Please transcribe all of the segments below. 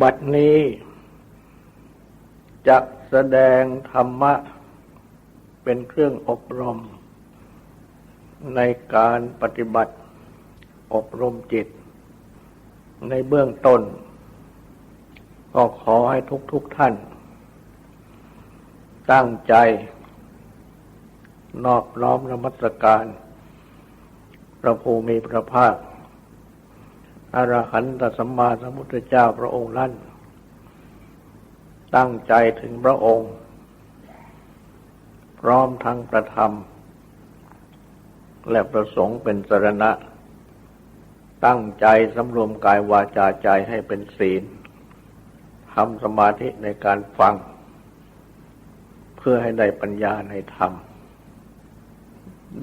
บัดนี้จะแสดงธรรมะ เป็นเครื่องอบรม ในการปฏิบัติอบรมจิต ในเบื้องต้น ก็ขอให้ทุกๆทท่าน ตั้งใจ นอบน้อมนมัสการ พระภูมิพระภาค อรหันตสัมมาสัมพุทธเจ้าพระองค์นั้นตั้งใจถึงพระองค์ พร้อมทั้งประธรรม และประสงค์เป็นสรณะ ตั้งใจสำรวมกายวาจาใจให้เป็นศีลทำสมาธิในการฟัง เพื่อให้ได้ปัญญาในธรรม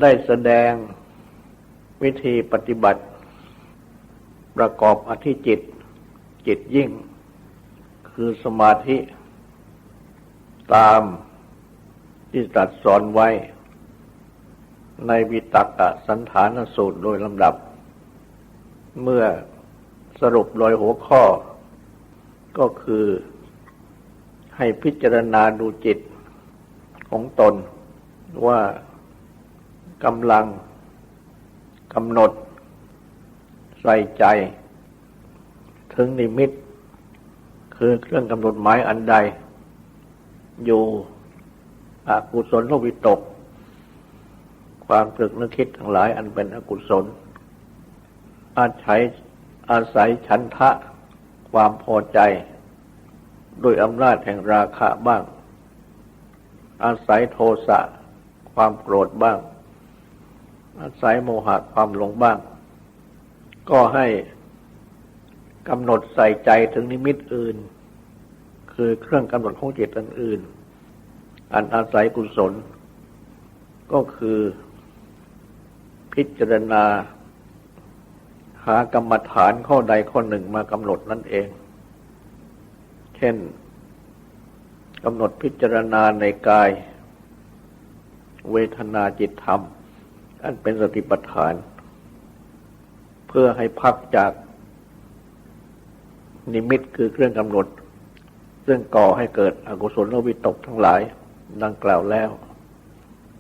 ได้แสดงวิธีปฏิบัติ ประกอบอธิจิต จิตยิ่ง คือสมาธิ ตามที่ตรัสสอนไว้ ในวิตักะสันฐานสูตรโดยลำดับ เมื่อสรุปโดยหัวข้อ ก็คือให้พิจารณาดูจิตของตนว่ากำลังกำหนด ใส่ใจ ถึงนิมิต คือเครื่องกำหนดหมายอันใด อยู่อกุศลโลวิตก ความตรึกนึกคิดทั้งหลายอันเป็นอกุศล อาศัยอาศัยฉันทะความพอใจโดยอำนาจแห่งราคะบ้าง อาศัยโทสะความโกรธบ้าง อาศัยโมหะความหลงบ้าง ก็ให้กำหนดใส่ใจถึงนิมิตอื่น คือเครื่องกำหนดของจิตอันอื่น อันอาศัยกุศล ก็คือพิจารณา หากรรมฐานข้อใดข้อหนึ่งมากำหนดนั่นเอง เช่นกำหนดพิจารณาในกาย เวทนาจิตธรรม อันเป็นสติปัฏฐาน เพื่อให้พักจากนิมิตคือเครื่องกำหนด ซึ่งก่อให้เกิดอกุศลวิตกทั้งหลายดังกล่าวแล้ว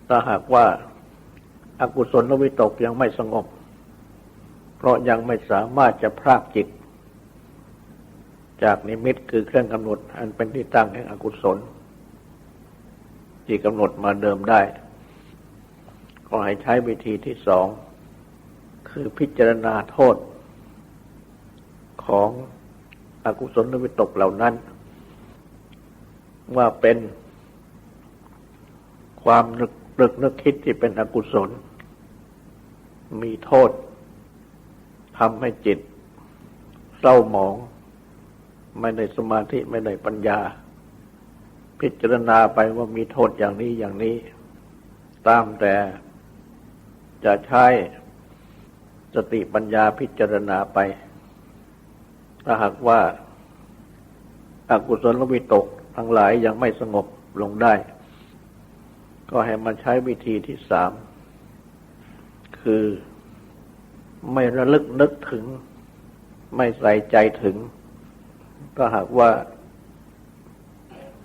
ถ้าหากว่าอากุศลวิตกยังไม่สงบ เพราะยังไม่สามารถจะพรากจิต จากนิมิตคือเครื่องกำหนด อันเป็นที่ตั้งแห่งอกุศลที่กำหนดมาเดิมได้ ก็ให้ใช้วิธีที่สอง คือพิจารณาโทษของอกุศลนวิตกเหล่านั้น ว่าเป็นความนึกนึกนึกคิดที่เป็นอกุศล มีโทษทำให้จิตเศร้าหมอง ไม่ได้สมาธิไม่ได้ปัญญา พิจารณาไปว่ามีโทษอย่างนี้อย่างนี้ ตามแต่จะใช้ สติปัญญาพิจารณาไป ถ้าหากว่าอากุศลวิตกทั้งหลายยังไม่สงบลงได้ ก็ให้มาใช้วิธีที่สาม คือไม่ระลึกนึกถึง ไม่ใส่ใจถึง ก็หากว่า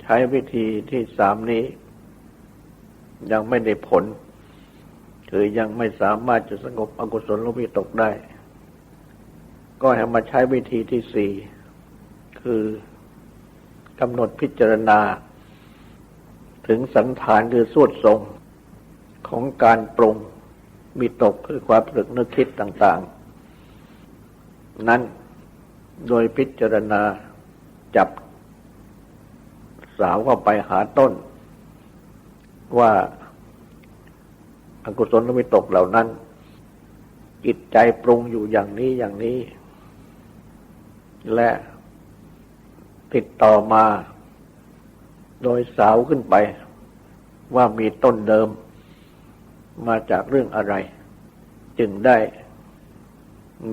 ใช้วิธีที่สามนี้ ยังไม่ได้ผล คือยังไม่สามารถจะสงบอกุศลลวิตกได้ ก็ให้มาใช้วิธีที่สี่ คือกำหนดพิจารณา ถึงสันฐานคือสวดทรงของการปรุงมีตกคือความตรึกนึกคิดต่าง ๆ นั้นโดยพิจารณาจับ สาวเข้าไปหาต้น ว่า อกุศลวิตกเหล่านั้น จิตใจปรุงอยู่อย่างนี้อย่างนี้ และติดต่อมา โดยสาวขึ้นไป ว่ามีต้นเดิม มาจากเรื่องอะไร จึงได้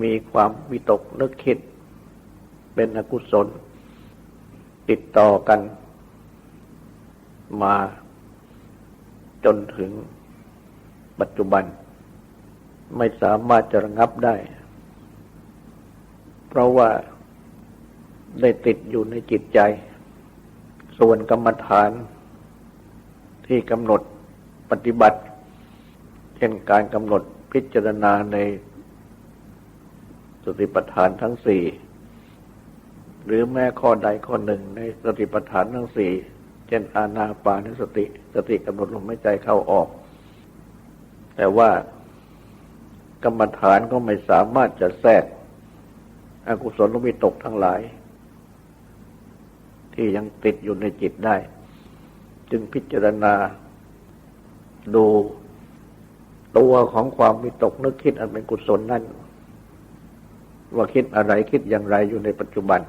มีความวิตกนึกคิด เป็นอกุศล ติดต่อกันมาจนถึง ปัจจุบัน ไม่สามารถจะระงับได้ เพราะว่าได้ติดอยู่ในจิตใจ ส่วนกรรมฐานที่กำหนดปฏิบัติ เช่นการกำหนดพิจารณาในสติปัฏฐานทั้งสี่หรือแม้ข้อใดข้อหนึ่งในสติปัฏฐานทั้งสี่เช่นอานาปานสติ สติกำหนดลมหายใจเข้าออก แต่ว่ากรรมฐานก็ไม่สามารถจะแทรกอกุศลวิตกทั้งหลาย ที่ยังติดอยู่ในจิตได้ จึงพิจารณาดูตัวของความวิตกนึกคิดอันเป็นกุศลนั่น ว่าคิดอะไรคิดอย่างไรอยู่ในปัจจุบัน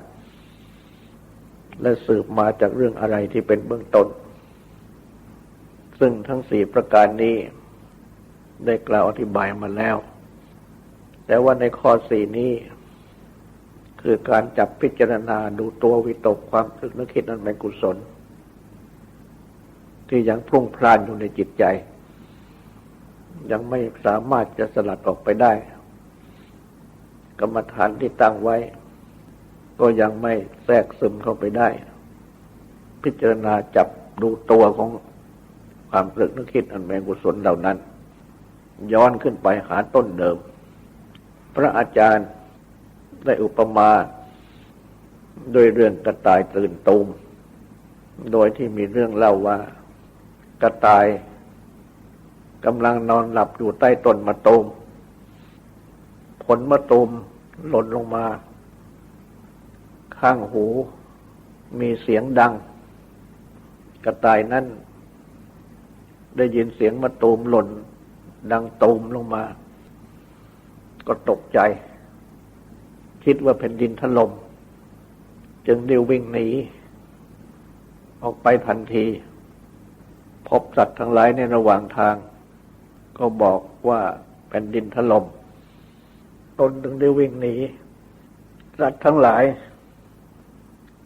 และสืบมาจากเรื่องอะไรที่เป็นเบื้องต้น ซึ่งทั้งสี่ประการนี้ ได้กล่าวอธิบายมาแล้ว แต่ว่าในข้อสี่นี้ คือการจับพิจารณาดูตัววิตกความคิดนึกคิดนั้นเป็นกุศล ที่ยังพรุ่งพล่านอยู่ในจิตใจ ยังไม่สามารถจะสลัดออกไปได้ กรรมฐานที่ตั้งไว้ ก็ยังไม่แทรกซึมเข้าไปได้ พิจารณาจับดูตัวของความตึกนึกคิดอันแมงกุศลเหล่านั้น ย้อนขึ้นไปหาต้นเดิม พระอาจารย์ได้อุปมาโดยเรื่องกระต่ายตื่นตูม โดยที่มีเรื่องเล่าว่า กระต่ายกำลังนอนหลับอยู่ใต้ต้นมะตูม ผลมะตูมหล่นลงมา ข้างหูมีเสียงดัง กระต่ายนั้นได้ยินเสียงมะตูมหล่น ดังตูมลงมา ก็ตกใจ คิดว่าแผ่นดินถลม่มจึงเดียววิ่งหนีออกไปทันที พบสัตว์ทั้งหลายในระหว่างทาง ก็บอกว่าแผ่นดินถลม่มตนถึงได้วิ่งหนีสัตว์ทั้งหลาย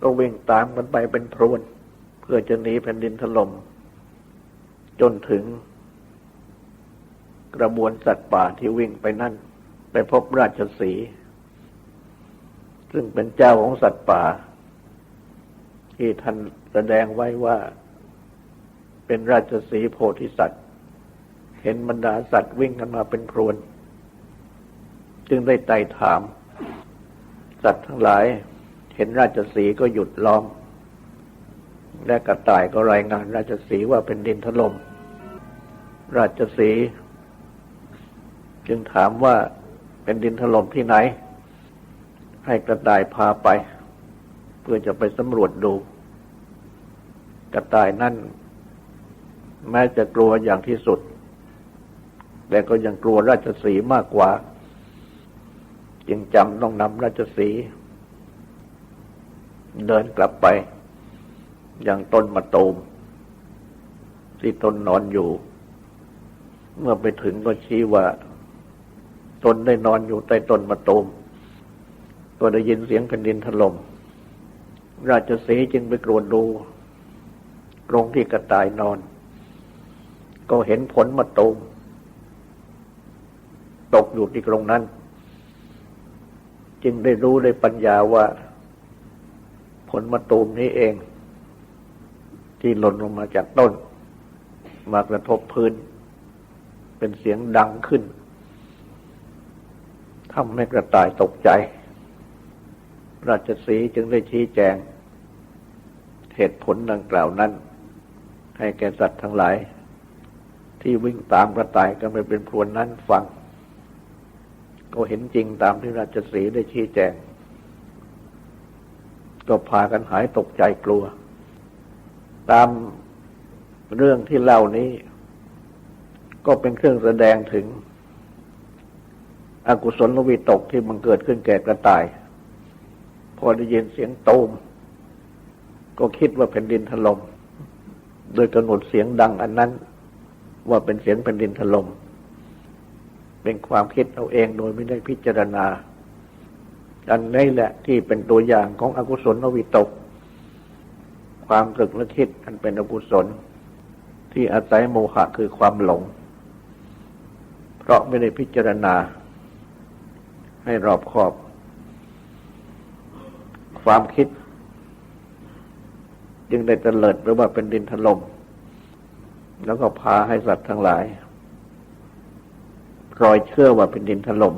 ก็วิ่งตามกันไปเป็นพรวน เพื่อจะหนีแผ่นดินถลม่มจนถึง กระบวนสัตว์ป่าที่วิ่งไปนั่น ไปพบราชสี ซึ่งเป็นเจ้าของสัตว์ป่า ที่ท่านแสดงไว้ว่า เป็นราชสีโพธิสัตว์ เห็นบรรดาสัตว์วิ่งกันมาเป็นพรวน จึงได้ไต่ถาม สัตว์ทั้งหลาย เห็นราชสีก็หยุดล้อมและกระต่ายก็รายงานราชสีว่าเป็นดินถลม่มราชสี จึงถามว่าเป็นดินถล่มที่ไหน ให้กระต่ายพาไป เพื่อจะไปสำรวจดู กระต่ายนั่น แม้จะกลัวอย่างที่สุด แต่ก็ยังกลัวราชสีมากกว่า จึงจำต้องนำราชสี เดินกลับไปยังต้นมะตูม ที่ตนนอนอยู่ เมื่อไปถึงก็ชี้ว่า ตนได้นอนอยู่ใต้ต้นมะตูมก็ได้ยินเสียงแผ่นดินถลม่มราชสีจึงไปกรวดดูตรงที่กระต่ายนอน ก็เห็นผลมะตูมตกอยู่ที่ตรงนั้น จึงได้รู้ได้ปัญญาว่า ผลมะตูมนี้เอง ที่หล่นลงมาจากต้น มากระทบพื้น เป็นเสียงดังขึ้น ทำให้กระต่ายตกใจ ราชสีจึงได้ชี้แจง เหตุผลดังกล่าวนั้น ให้แก่สัตว์ทั้งหลาย ที่วิ่งตามกระต่ายกันไปเป็นพรวนนั้นฟัง ก็เห็นจริงตามที่ราชสีได้ชี้แจง ก็พากันหายตกใจกลัว ตามเรื่องที่เล่านี้ ก็เป็นเครื่องแสดงถึง อกุศลวิตกที่มันเกิดขึ้นแก่กระต่าย พอได้ยินเสียงตูม ก็คิดว่าแผ่นดินถลม่มโดยกำหนดเสียงดังอันนั้น ว่าเป็นเสียงแผ่นดินถลม่มเป็นความคิดเอาเองโดยไม่ได้พิจารณา อันนี้แหละที่เป็นตัวอย่างของอกุศลวิตก ความตรึกและคิดอันเป็นอกุศล ที่อาศัยโมหะคือความหลง เพราะไม่ได้พิจารณา ให้รอบคอบ ความคิด จึงได้เตลิดหรือว่าเป็นดินถล่มแล้วก็พาให้สัตว์ทั้งหลายรอยเชื่อว่าเป็นดินถล่ม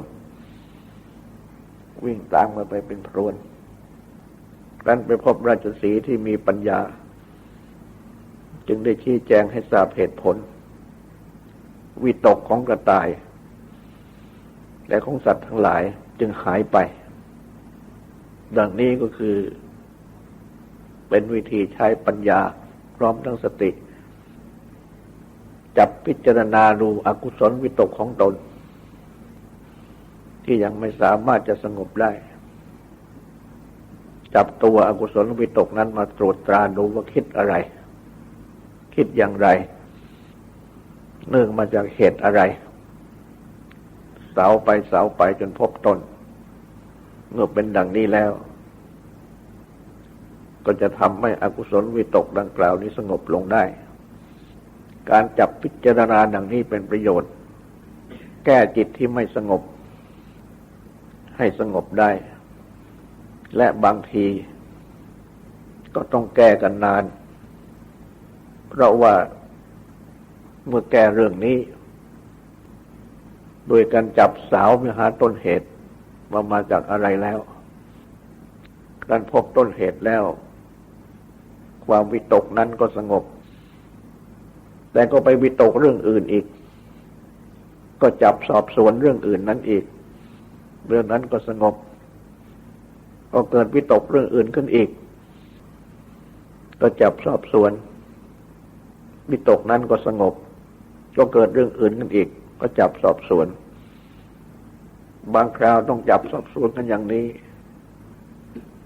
วิ่งตามมาไปเป็นพรวนกันไปพบราชสีที่มีปัญญา จึงได้ชี้แจงให้ทราบเหตุผล วิตกของกระต่าย และของสัตว์ทั้งหลายจึงหายไป ดังนี้ก็คือ เป็นวิธีใช้ปัญญาพร้อมทั้งสติ จับพิจารณาดูอกุศลวิตกของตน ที่ยังไม่สามารถจะสงบได้ จับตัวอกุศลวิตกนั้นมาตรวจตราดูว่าคิดอะไร คิดอย่างไร เนื่องมาจากเหตุอะไร สาไปเสาไปจนพบตนเมื่อเป็นดังนี้แล้ว ก็จะทำให้อกุศลวิตกดังกล่าวนี้สงบลงได้ การจับพิจารณาดังนี้เป็นประโยชน์ แก้จิตที่ไม่สงบ ให้สงบได้ และบางที ก็ต้องแก้กันนาน เพราะว่าเมื่อแก้เรื่องนี้ โดยการจับสาวไปหาต้นเหตุว่ามาจากอะไรแล้วการพบต้นเหตุแล้ว ความวิตกนั้นก็สงบ แต่ก็ไปวิตกเรื่องอื่นอีก ก็จับสอบสวนเรื่องอื่นนั้นอีก เรื่องนั้นก็สงบ ก็เกิดวิตกเรื่องอื่นขึ้นอีก ก็จับสอบสวน วิตกนั้นก็สงบ ก็เกิดเรื่องอื่นขึ้นอีก ก็จับสอบสวน บางคราวต้องจับสอบสวนกันอย่างนี้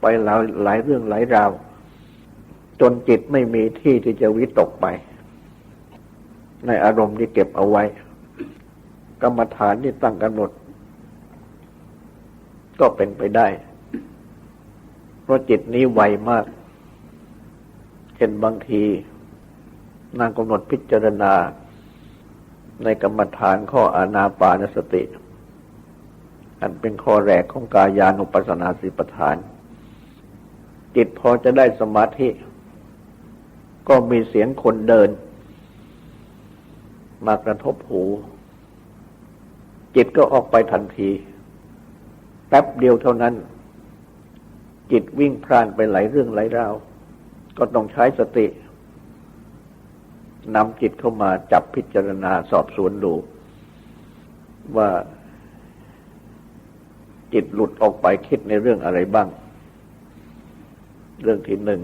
ไปหลายหลายเรื่องหลายราว จนจิตไม่มีที่ที่จะวิตกไป ในอารมณ์ที่เก็บเอาไว้ กรรมฐานที่ตั้งกำหนด ก็เป็นไปได้ เพราะจิตนี้ไวมากเช่นบางทีนางกำหนดพิจารณา ในกรรมฐานข้ออานาปานสติ อันเป็นข้อแรกของกายานุปัสสนาสิปทาน จิตพอจะได้สมาธิ ก็มีเสียงคนเดิน มากระทบหู จิตก็ออกไปทันที แป๊บเดียวเท่านั้น จิตวิ่งพล่านไปหลายเรื่องหลายราว ก็ต้องใช้สติ นำจิตเข้ามาจับพิจารณาสอบสวนดู ว่าจิตหลุดออกไปคิดในเรื่องอะไรบ้าง เรื่องที่หนึ่ง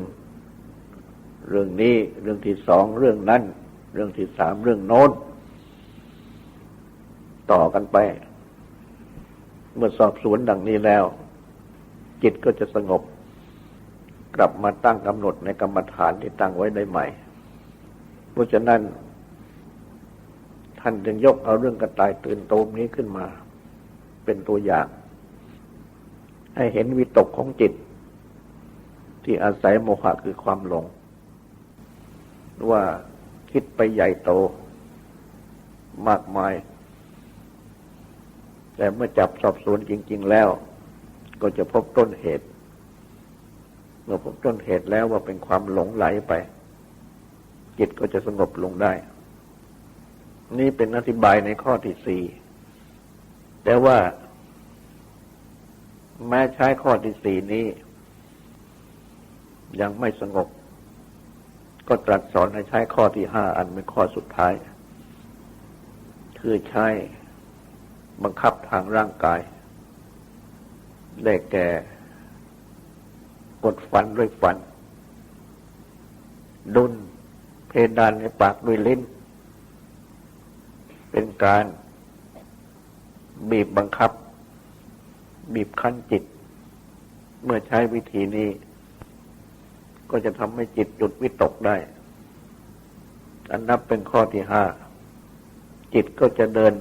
เรื่องนี้เรื่องที่สองเรื่องนั้น เรื่องที่สามเรื่องโน้น ต่อกันไป เมื่อสอบสวนดังนี้แล้ว จิตก็จะสงบ กลับมาตั้งกำหนดในกรรมฐานที่ตั้งไว้ได้ใหม่ ราะฉะนั้น ท่านจึงยกเอาเรื่องกระต่ายตื่นโตมนี้ขึ้นมา เป็นตัวอย่าง ให้เห็นวิตกของจิต ที่อาศัยโมหะคือความหลง ว่าคิดไปใหญ่โต มากมาย แต่เมื่อจับสอบสวนจริง ๆ แล้ว ก็จะพบต้นเหตุ เมื่อพบต้นเหตุแล้วว่าเป็นความหลงไหลไป จิตก็จะสงบลงได้ นี่เป็นอธิบายในข้อที่สี่แต่ว่า แม้ใช้ข้อที่สี่นี้ ยังไม่สงบ ก็ตรัสสอนให้ใช้ข้อที่ห้าอันเป็นข้อสุดท้าย คือใช้บังคับทางร่างกาย ได้แก่กดฟันด้วยฟัน ดุน เพดานในปากด้วยลิ้น เป็นการบีบบังคับ บีบคั้นจิต เมื่อใช้วิธีนี้ ก็จะทำให้จิตหยุดวิตกได้ อันนับเป็นข้อที่ห้า จิตก็จะเดิน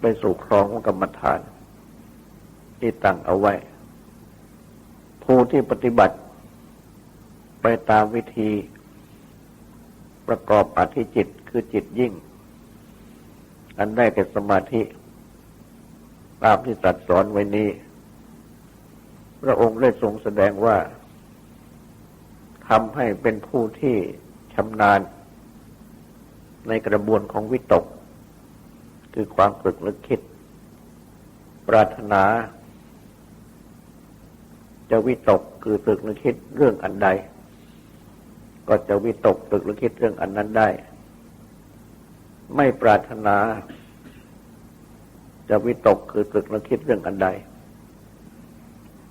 ไปสู่ครองของกรรมฐาน ที่ตั้งเอาไว้ ผู้ที่ปฏิบัติไปตามวิธี ประกอบอธิจิตคือจิตยิ่ง อันได้แก่สมาธิ ตามที่ตรัสสอนไว้นี้ พระองค์ได้ทรงแสดงว่าทำให้เป็นผู้ที่ชำนาญ ในกระบวนของวิตก คือความตรึกนึกคิด ปรารถนา จะวิตกคือตรึกนึกคิดเรื่องอันใด ก็จะวิตกตึกนึกคิดเรื่องอันนั้นได้ ไม่ปรารถนา จะวิตกคือตึกนึกคิดเรื่องอันใด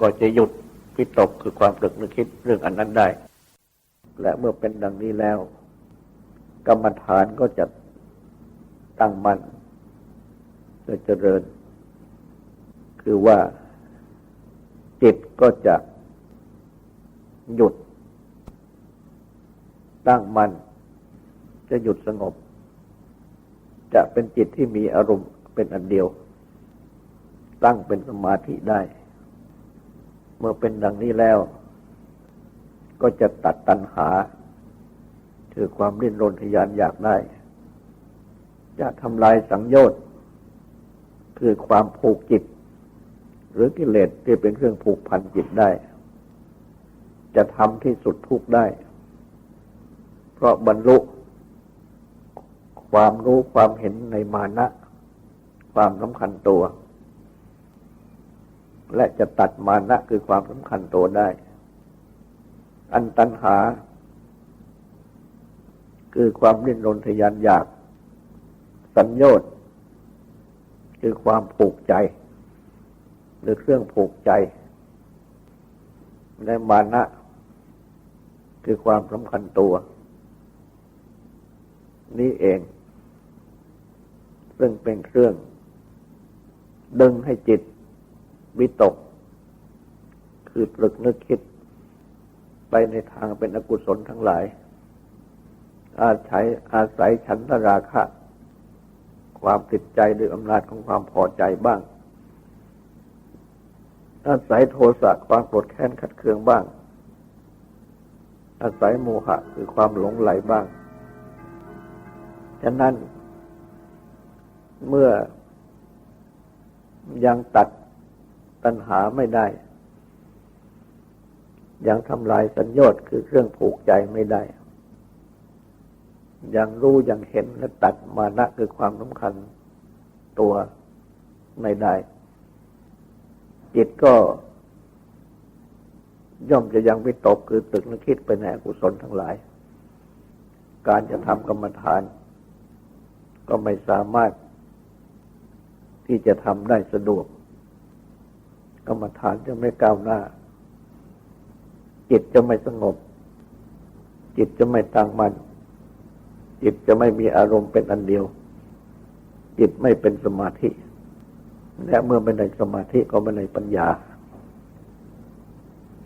ก็จะหยุดวิตกคือความตึกนึกคิดเรื่องอันนั้นได้ และเมื่อเป็นดังนี้แล้ว กรรมฐานก็จะตั้งมัน่นจะเจริญ คือว่าจิตก็จะหยุด ตั้งมัน่นจะหยุดสงบ จะเป็นจิตที่มีอารมณ์เป็นอันเดียว ตั้งเป็นสมาธิได้ เมื่อเป็นดังนี้แล้ว ก็จะตัดตัณหา คือความริ้นรนทยานอยากได้ จะทำลายสังโยชน์ คือความผูกจิต หรือกิเลสที่เป็นเครื่องผูกพันจิตได้ จะทำที่สุดทุกได้ เพราะบรรลุ ความรู้ความเห็นในมานะ ความสำคัญตัว และจะตัดมานะคือความสำคัญตัวได้ อันตัณหา คือความริ้นรนทยานอยาก สัญญน์คือความผูกใจ หรือเครื่องผูกใจและมานะ คือความสำคัญตัว นี่เอง ซึ่งเป็นเครื่อง ดึงให้จิตวิตก คือตรึกนึกคิด ไปในทางเป็นอกุศลทั้งหลาย อาศัยอาศัยฉันทราคะ ความติดใจด้วยอำนาจของความพอใจบ้าง อาศัยโทสะความโกรธแค้นขัดเคืองบ้างอาศัยโมหะคือความหลงไหลบ้าง ฉะนั้น เมื่อยังตัดตัณหาไม่ได้ ยังทำลายสัญญาตคือเครื่องผูกใจไม่ได้ ยังรู้ยังเห็นและตัดมานะคือความสำคัญตัวไม่ได้ จิตก็ย่อมจะยังวิตกคือตึกนึกคิดไปในอกุศลทั้งหลาย การจะทำกรรมฐาน ก็ไม่สามารถที่จะทำได้สะดวก กรรมฐานจะไม่ก้าวหน้า จิตจะไม่สงบ จิตจะไม่ตั้งมัน่นจิตจะไม่มีอารมณ์เป็นอันเดียว จิตไม่เป็นสมาธิ และเมื่อไม่ได้สมาธิก็ไม่ได้ปัญญา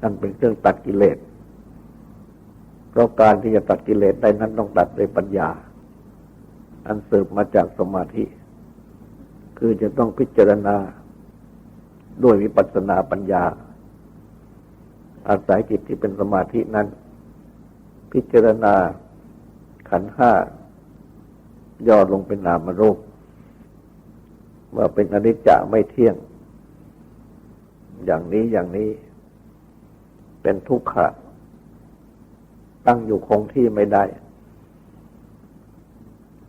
อันเป็นเครื่องตัดกิเลสเพราะการที่จะตัดกิเลสได้นั้นต้องตัดด้วยปัญญา อันสืบมาจากสมาธิ คือจะต้องพิจารณาด้วยวิปัสสนาปัญญา อาศัยจิตที่เป็นสมาธินั้น พิจารณาขันห้าย่อลงเป็นนามรูป ว่าเป็นอนิจจะไม่เที่ยง อย่างนี้อย่างนี้ เป็นทุกขะ ตั้งอยู่คงที่ไม่ได้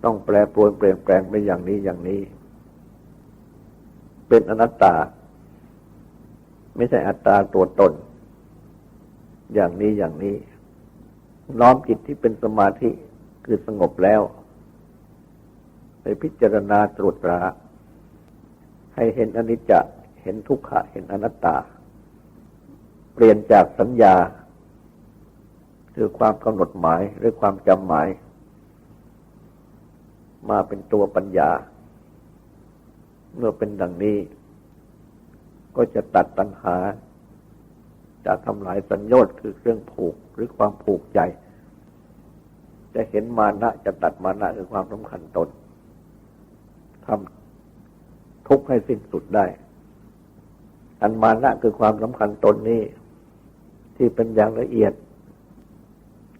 ต้องแปรปรวนเปลี่ยนแปลงไปอย่างนี้อย่างนี้ เป็นอนัตตา ไม่ใช่อัตตาตัวตน อย่างนี้อย่างนี้ น้อมจิตที่เป็นสมาธิคือสงบแล้ว ไปพิจารณาตรวจตราให้เห็นอนิจจเห็นทุกขะเห็นอนัตตา เปลี่ยนจากสัญญา คือความกำหนดหมายหรือความจำหมาย มาเป็นตัวปัญญา เมื่อเป็นดังนี้ ก็จะตัดตัณหา จะทำลายสัญญาคือเครื่องผูกหรือความผูกใจ จะเห็นมานะจะตัดมานะคือความสำคัญตนทำทุกข์ให้สิ้นสุดได้ อันมานะคือความสำคัญตนนี้ ที่เป็นอย่างละเอียด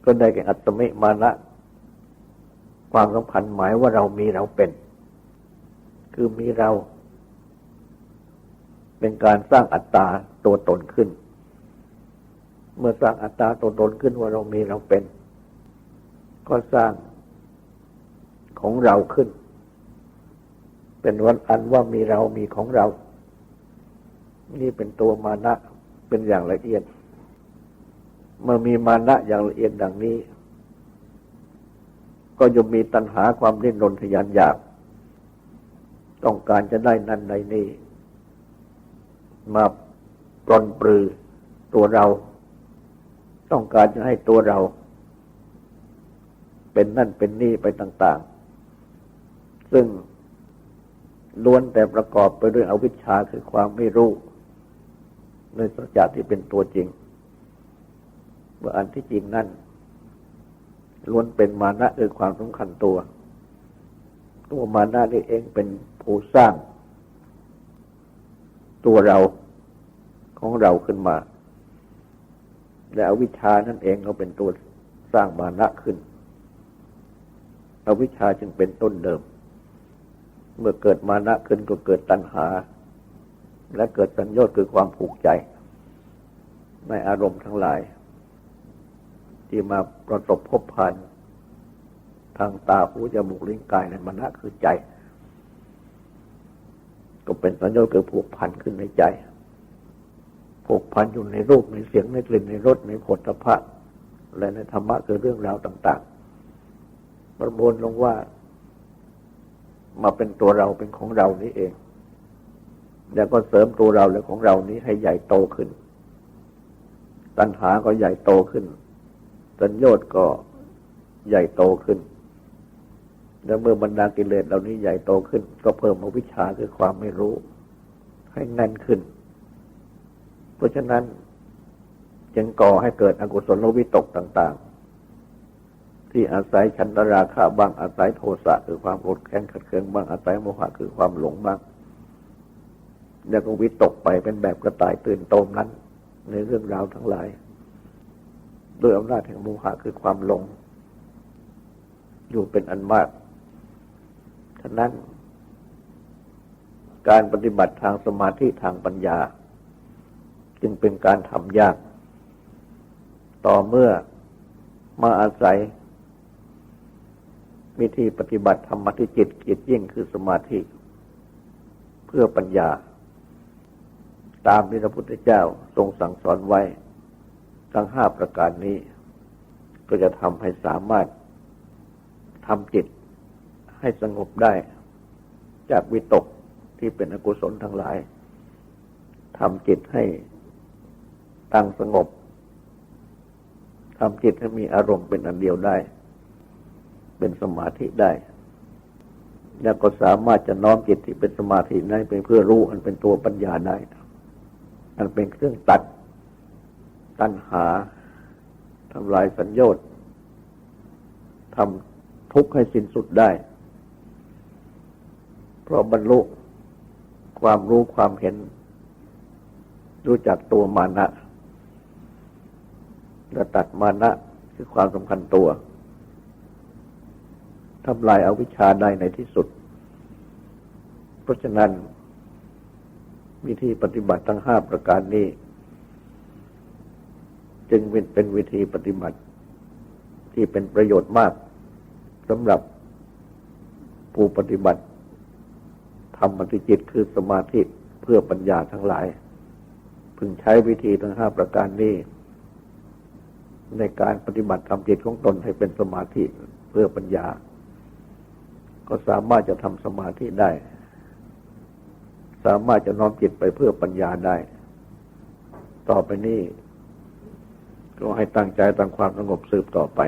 ก็ได้แก่อัตมิมานะ ความสำคัญหมายว่าเรามีเราเป็น คือมีเรา เป็นการสร้างอัตตาตัวตนขึ้น เมื่อสร้างอัตตาตัวตนขึ้นว่าเรามีเราเป็น ก็สร้างของเราขึ้น เป็นวันอันว่ามีเรามีของเรา นี่เป็นตัวมานะเป็นอย่างละเอียด เมื่อมีมานะอย่างละเอียดดังนี้ ก็ย่อมมีตัณหาความดิ้นรนทยานอยาก ต้องการจะได้นั่นในนี้ มาปลนปลือตัวเรา ต้องการจะให้ตัวเรา เป็นนั่นเป็นนี่ไปต่าง ๆ ซึ่งล้วนแต่ประกอบไปด้วยอวิชชาคือความไม่รู้ในสัจจะที่เป็นตัวจริงว่าอันที่จริงนั่น ล้วนเป็นมานะคือความสำคัญตัว ตัวมานะนี่เองเป็นผู้สร้าง ตัวเราของเราขึ้นมา และอวิชชานั่นเองก็เป็นตัวสร้างมานะขึ้น อวิชชาจึงเป็นต้นเดิม เมื่อเกิดมานะขึ้นก็เกิดตัณหา และเกิดสัญญาคือความผูกใจ ในอารมณ์ทั้งหลาย ที่มาประสบพบผ่าน ทางตาหูจมูกลิ้นกายในมณะคือใจ ก็เป็นสัญญาคือผูกพันขึ้นในใจ ผูกพันอยู่ในรูปในเสียงในกลิ่นในรสในผลพระและในธรรมะคือเรื่องราวต่าง ๆ ประมวลลงว่า มาเป็นตัวเราเป็นของเรานี้เอง แล้วก็เสริมตัวเราและของเรานี้ให้ใหญ่โตขึ้น ตัณหาก็ใหญ่โตขึ้น สัญญาณก็ใหญ่โตขึ้น แล้วเมื่อบรรดากิเลสเหล่านี้ใหญ่โตขึ้น ก็เพิ่มอวิชชาคือความไม่รู้ ให้แน่นขึ้น เพราะฉะนั้นจึงก่อให้เกิดอกุศลวิตกต่าง ๆ ที่อาศัยฉันราคะบ้างอาศัยโทสะคือความโกรธแค้นขัดเคืองบ้างอาศัยโมหะคือความหลงบ้างแล้วก็วิตกไปเป็นแบบกระต่ายตื่นโตมนั้น ในเรื่องราวทั้งหลาย ด้วยอำนาจแห่งโมหะคือความหลง อยู่เป็นอันมากฉะนั้น การปฏิบัติทางสมาธิทางปัญญา จึงเป็นการทำยาก ต่อเมื่อมาอาศัย วิธีปฏิบัติธรรมที่จิตจิตยิ่งคือสมาธิ เพื่อปัญญา ตามที่พระพุทธเจ้าทรงสั่งสอนไว้ ทั้งห้าประการนี้ ก็จะทำให้สามารถทำจิตให้สงบได้ จากวิตกที่เป็นอกุศลทั้งหลายทำจิตให้ตั้งสงบทำจิตให้มีอารมณ์เป็นอันเดียวได้ เป็นสมาธิได้ แล้วก็สามารถจะน้อมจิตที่เป็นสมาธินั้นเป็นเพื่อรู้อันเป็นตัวปัญญาได้ อันเป็นเครื่องตัด ตัณหาทำลายสัญญาณทำทุกข์ให้สิ้นสุดได้ เพราะบรรลุความรู้ความเห็น รู้จักตัวมานะและตัดมานะคือความสำคัญตัวทำลายอาวิชชาได้ในที่สุด เพราะฉะนั้น วิธีปฏิบัติทั้งห้าประการนี้ จึงเป็นวิธีปฏิบัติ ที่เป็นประโยชน์มากสำหรับผู้ปฏิบัติทำมติจิตคือสมาธิเพื่อปัญญาทั้งหลาย พึงใช้วิธีทั้งห้าประการนี้ ในการปฏิบัติทำจิตของตนให้เป็นสมาธิเพื่อปัญญา ก็สามารถจะทำสมาธิได้ สามารถจะน้อมจิตไปเพื่อปัญญาได้ ต่อไปนี้ ก็ให้ตั้งใจตั้งความสงบสืบต่อไป